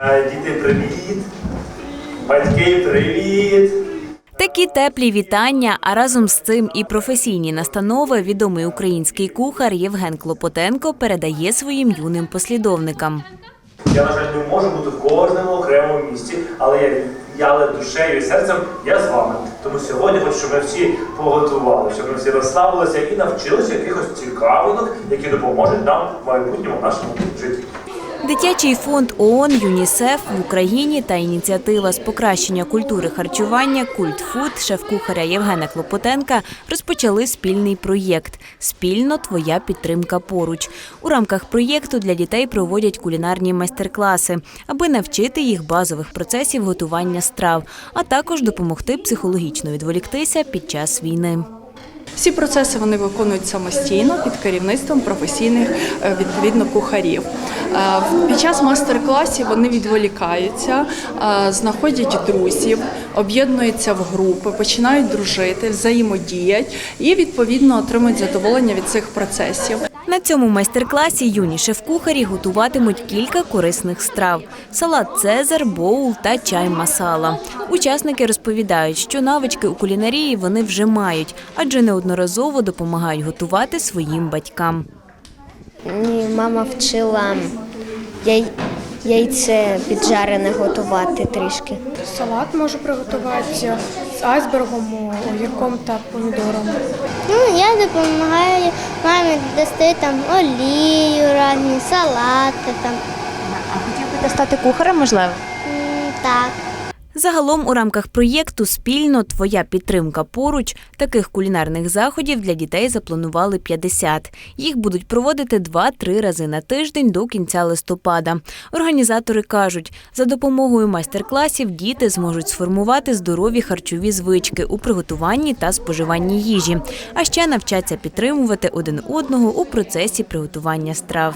Діти, привіт! Батьки, привіт! Такі теплі вітання, а разом з цим і професійні настанови відомий український кухар Євген Клопотенко передає своїм юним послідовникам. Я, на жаль, не можу бути в кожному окремому місці, але я, я але душею і серцем я з вами. Тому сьогодні хочу, щоб ми всі поготували, щоб ми всі розслабилися і навчилися якихось цікавинок, які допоможуть нам в майбутньому нашому житті. Дитячий фонд ООН ЮНІСЕФ в Україні та ініціатива з покращення культури харчування Культфуд шеф-кухаря Євгена Клопотенка розпочали спільний проєкт Спільно твоя підтримка поруч. У рамках проєкту для дітей проводять кулінарні майстер-класи, аби навчити їх базових процесів готування страв, а також допомогти психологічно відволіктися під час війни. Всі процеси вони виконують самостійно під керівництвом професійних е, відповідно кухарів. Е, Під час мастер-класів вони відволікаються, е, знаходять друзів, об'єднуються в групи, починають дружити, взаємодіять і відповідно отримують задоволення від цих процесів. На цьому майстер-класі юні шеф-кухарі готуватимуть кілька корисних страв: салат Цезар, боул та чай масала. Учасники розповідають, що навички у кулінарії вони вже мають, адже неодноразово допомагають готувати своїм батькам. Мама вчила яй... яйце піджарене готувати трішки. Салат можу приготувати з айсбергом, огірком та помідором. Ну, я допомагаю мамі дасти там олію, різні салати там. А хотів би стати кухарем, можливо? М, Так. Загалом у рамках проєкту Спільно твоя підтримка поруч таких кулінарних заходів для дітей запланували 50. Їх будуть проводити 2-3 рази на тиждень до кінця листопада. Організатори кажуть, за допомогою майстер-класів діти зможуть сформувати здорові харчові звички у приготуванні та споживанні їжі, а ще навчаться підтримувати один одного у процесі приготування страв.